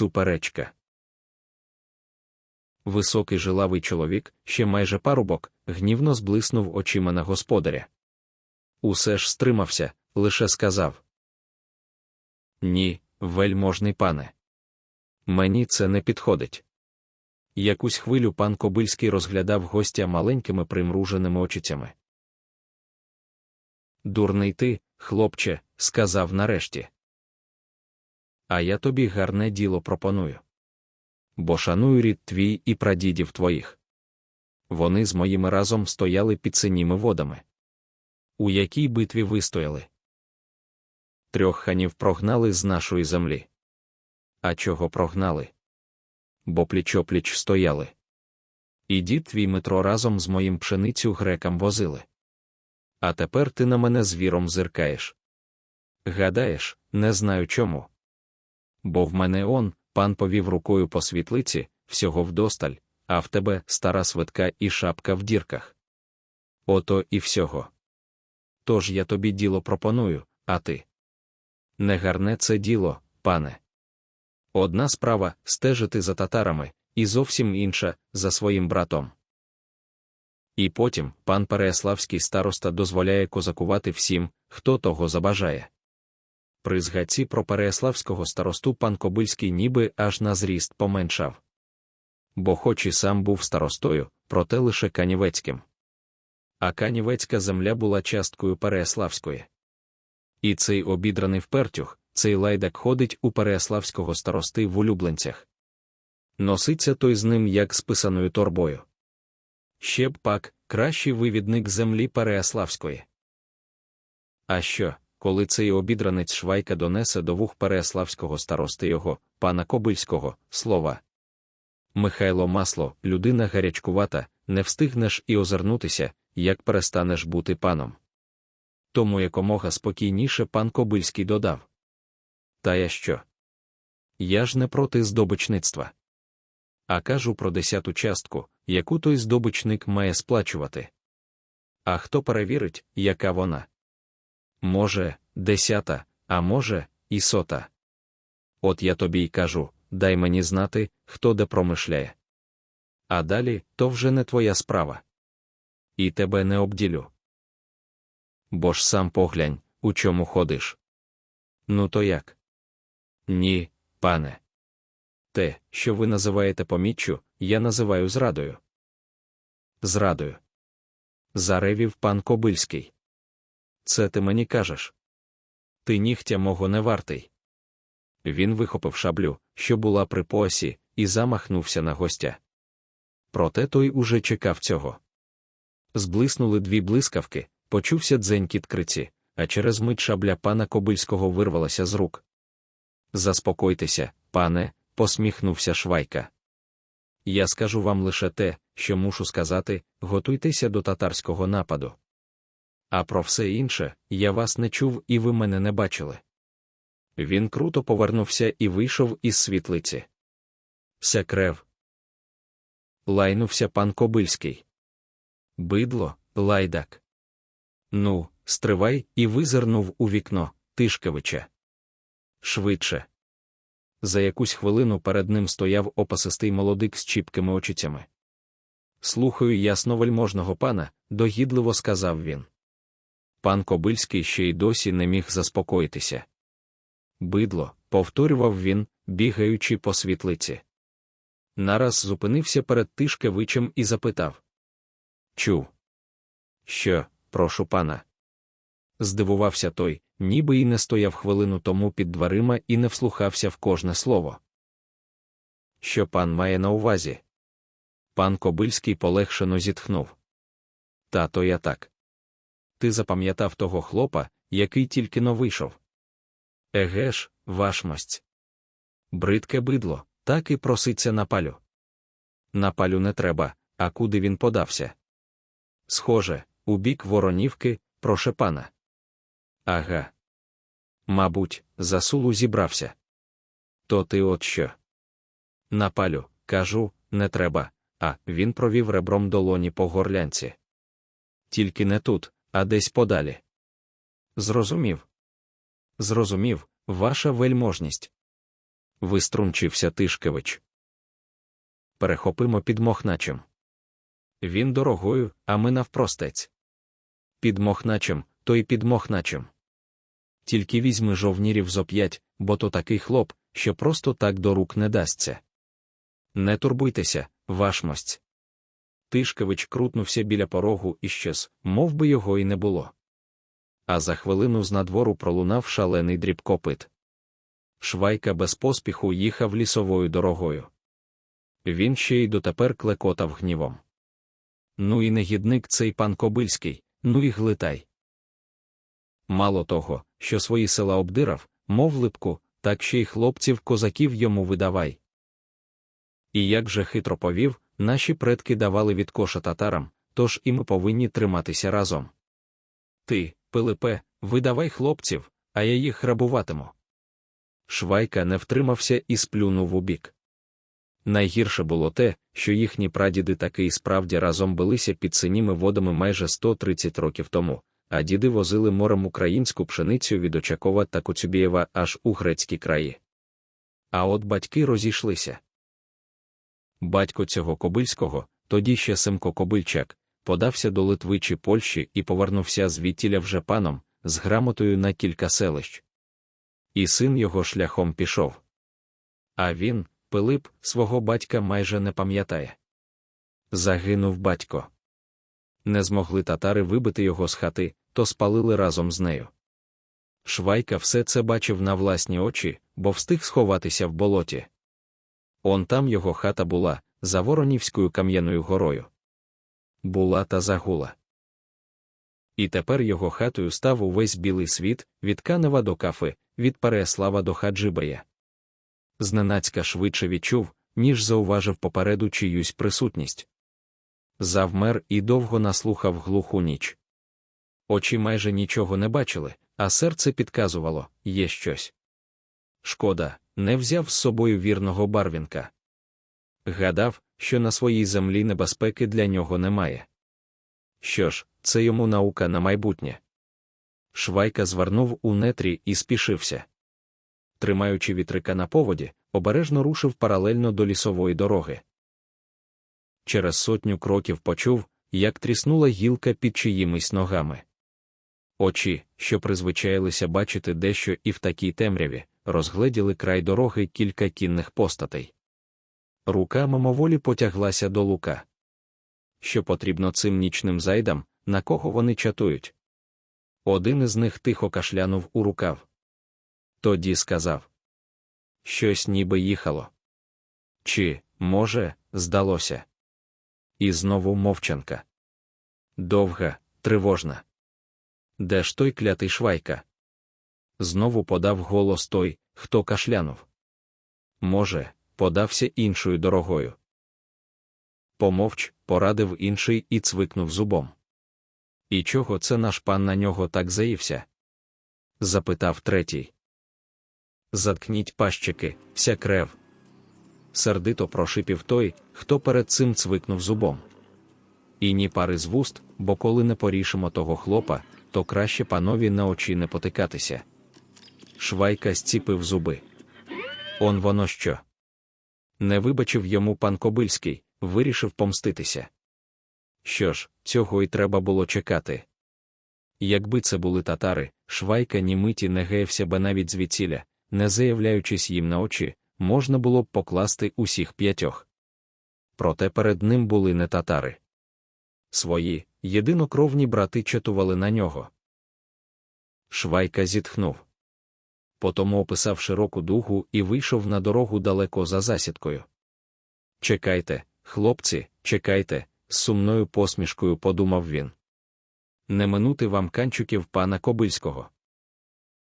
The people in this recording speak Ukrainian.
Суперечка. Високий жилавий чоловік, ще майже парубок, гнівно зблиснув очима на господаря. Усе ж стримався, лише сказав: Ні, вельможний пане. Мені це не підходить. Якусь хвилю пан Кобильський розглядав гостя маленькими примруженими очицями. Дурний ти, хлопче, сказав нарешті. А я тобі гарне діло пропоную. Бо шаную рід твій і прадідів твоїх. Вони з моїми разом стояли під синіми водами. У якій битві вистояли? Трьох ханів прогнали з нашої землі. А чого прогнали? Бо пліч-опліч стояли. І дід твій метро разом з моїм пшеницю грекам возили. А тепер ти на мене звіром зиркаєш. Гадаєш, не знаю чому. Бо в мене он, пан повів рукою по світлиці, всього вдосталь, а в тебе стара свитка і шапка в дірках. Ото і всього. Тож я тобі діло пропоную, а ти. Не гарне це діло, пане. Одна справа стежити за татарами, і зовсім інша за своїм братом. І потім пан Переяславський староста дозволяє козакувати всім, хто того забажає. При згадці про Переяславського старосту пан Кобильський ніби аж на зріст поменшав. Бо хоч і сам був старостою, проте лише канівецьким. А канівецька земля була часткою Переяславської. І цей обідраний впертюх, цей лайдак ходить у Переяславського старости в улюбленцях. Носиться той з ним як з писаною торбою. Ще б пак кращий вивідник землі Переяславської. А що, коли цей обідранець Швайка донесе до вух Переяславського старости його, пана Кобильського, слова? Михайло Масло, людина гарячкувата, не встигнеш і озирнутися, як перестанеш бути паном. Тому якомога спокійніше пан Кобильський додав. Та я що? Я ж не проти здобичництва. А кажу про десяту частку, яку той здобичник має сплачувати. А хто перевірить, яка вона? Може, десята, а може, і сота. От я тобі й кажу дай мені знати, хто де промишляє. А далі то вже не твоя справа. І тебе не обділю. Бо ж сам поглянь, у чому ходиш. Ну то як? Ні, пане. Те, що ви називаєте поміччю, я називаю зрадою. Зрадою. Заревів пан Кобильський. Це ти мені кажеш. Ти нігтя мого не вартий. Він вихопив шаблю, що була при поясі, і замахнувся на гостя. Проте той уже чекав цього. Зблиснули дві блискавки, почувся дзенькіт криці, а через мить шабля пана Кобильського вирвалася з рук. Заспокойтеся, пане, посміхнувся Швайка. Я скажу вам лише те, що мушу сказати, готуйтеся до татарського нападу. А про все інше я вас не чув і ви мене не бачили. Він круто повернувся і вийшов із світлиці. Крев. Лайнувся пан Кобильський. Бидло, лайдак. Ну, стривай і визирнув у вікно Тишкевича. Швидше. За якусь хвилину перед ним стояв опасистий молодик з чіпкими очицями. Слухаю ясновельможного пана, догідливо сказав він. Пан Кобильський ще й досі не міг заспокоїтися. Бидло, повторював він, бігаючи по світлиці. Нараз зупинився перед Тишкевичем і запитав Чув. Що, прошу пана? Здивувався той, ніби й не стояв хвилину тому під дверима і не вслухався в кожне слово. Що пан має на увазі? Пан Кобильський полегшено зітхнув. Та то я так. Ти запам'ятав того хлопа, який тільки но вийшов. Еге ж, вашмость. Бридке бидло, так і проситься на палю. На палю не треба, а куди він подався? Схоже, у бік воронівки, проше пана. Ага. Мабуть, за сулу зібрався. То ти от що? На палю, кажу, не треба, а він провів ребром долоні по горлянці. Тільки не тут, а десь подалі. Зрозумів. Зрозумів, ваша вельможність. виструнчився Тишкевич. Перехопимо під Мохначем. Він дорогою, а ми навпростець. Під Мохначем, то й під Мохначем. Тільки візьми жовнірів зо п'ять, бо то такий хлоп, що просто так до рук не дасться. Не турбуйтеся, вашмость. Тишкевич крутнувся біля порогу і щез, мов би його і не було. А за хвилину з надвору пролунав шалений дріб копит. Швайка без поспіху їхав лісовою дорогою. Він ще й дотепер клекотав гнівом. Ну і негідник цей пан Кобильський, ну і глитай. Мало того, що свої села обдирав, мов липку, так ще й хлопців козаків йому видавай. І як же хитро повів, наші предки давали відкоша татарам, тож і ми повинні триматися разом. Ти, Пилипе, видавай хлопців, а я їх грабуватиму. Швайка не втримався і сплюнув у бік. Найгірше було те, що їхні прадіди таки і справді разом билися під синіми водами майже 130 років тому, а діди возили морем українську пшеницю від Очакова та Коцюбієва аж у грецькі краї. А от батьки розійшлися. Батько цього Кобильського, тоді ще Семко Кобильчак, подався до Литви чи Польщі і повернувся звідтіля вже паном, з грамотою на кілька селищ. І син його шляхом пішов. А він, Пилип, свого батька майже не пам'ятає. Загинув батько. Не змогли татари вибити його з хати, то спалили разом з нею. Швайка все це бачив на власні очі, бо встиг сховатися в болоті. Он там його хата була, за Воронівською кам'яною горою. Була та загула. І тепер його хатою став увесь білий світ, від Канева до кафи, від Переслава до Хаджибая. Зненацька швидше відчув, ніж зауважив попереду чиюсь присутність. Завмер і довго наслухав глуху ніч. Очі майже нічого не бачили, а серце підказувало є щось. Шкода, не взяв з собою вірного барвінка. Гадав, що на своїй землі небезпеки для нього немає. Що ж, це йому наука на майбутнє. Швайка звернув у нетрі і спішився. Тримаючи вітрика на поводі, обережно рушив паралельно до лісової дороги. Через сотню кроків почув, як тріснула гілка під чиїмись ногами. Очі, що призвичаїлися бачити дещо і в такій темряві, розгледіли край дороги кілька кінних постатей. Рука мимоволі потяглася до лука. Що потрібно цим нічним зайдам, на кого вони чатують? Один із них тихо кашлянув у рукав. Тоді сказав щось ніби їхало. Чи, може, здалося? І знову мовчанка. Довга, тривожна. Де ж той клятий швайка? Знову подав голос той, хто кашлянув. Може, подався іншою дорогою. Помовч, порадив інший і цвикнув зубом. І чого це наш пан на нього так заївся? запитав третій. Заткніть пащики, вся крев. Сердито прошипів той, хто перед цим цвикнув зубом. І ні пари з вуст, бо коли не порішимо того хлопа, то краще панові на очі не потикатися. Швайка зціпив зуби. Он воно що? Не вибачив йому пан Кобильський, вирішив помститися. Що ж, цього й треба було чекати. Якби це були татари, швайка ні миті не геявся би навіть звідсіля, не заявляючись їм на очі, можна було б покласти усіх п'ятьох. Проте перед ним були не татари. Свої, єдинокровні брати чатували на нього. Швайка зітхнув. Потому описав широку дугу і вийшов на дорогу далеко за засідкою. Чекайте, хлопці, чекайте, з сумною посмішкою подумав він. Не минути вам канчуків пана Кобильського.